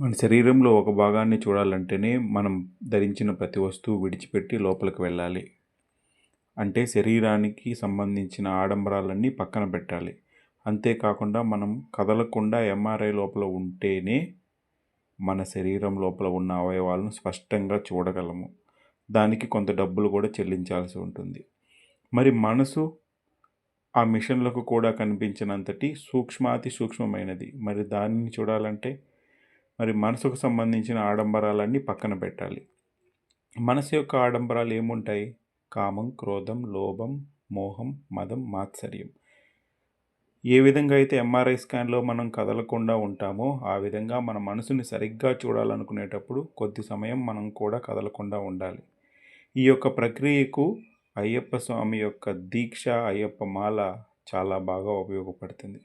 మన శరీరంలో ఒక భాగాన్ని చూడాలంటేనే మనం ధరించిన ప్రతి వస్తువు విడిచిపెట్టి లోపలికి వెళ్ళాలి. అంటే శరీరానికి సంబంధించిన ఆడంబరాలన్నీ పక్కన పెట్టాలి. అంతేకాకుండా మనం కదలకుండా ఎంఆర్ఐ లోపల ఉంటేనే మన శరీరం లోపల ఉన్న అవయవాలను స్పష్టంగా చూడగలము. దానికి కొంత డబ్బులు కూడా చెల్లించాల్సి ఉంటుంది. మరి మనసు ఆ మిషన్లకు కూడా కనిపించినంతటి సూక్ష్మాతి సూక్ష్మమైనది మరి దానిని చూడాలంటే మరి మనసుకు సంబంధించిన ఆడంబరాలన్నీ పక్కన పెట్టాలి. మనసు యొక్క ఆడంబరాలు ఏముంటాయి? కామం క్రోధం లోభం మోహం మదం మాత్సర్యం. ఏ విధంగా అయితే ఎంఆర్ఐ స్కాన్లో మనం కదలకుండా ఉంటామో ఆ విధంగా మన మనసుని సరిగ్గా చూడాలనుకునేటప్పుడు కొద్ది సమయం మనం కూడా కదలకుండా ఉండాలి. ఈ యొక్క ప్రక్రియకు అయ్యప్ప స్వామి యొక్క దీక్ష అయ్యప్ప మాల చాలా బాగా ఉపయోగపడుతుంది.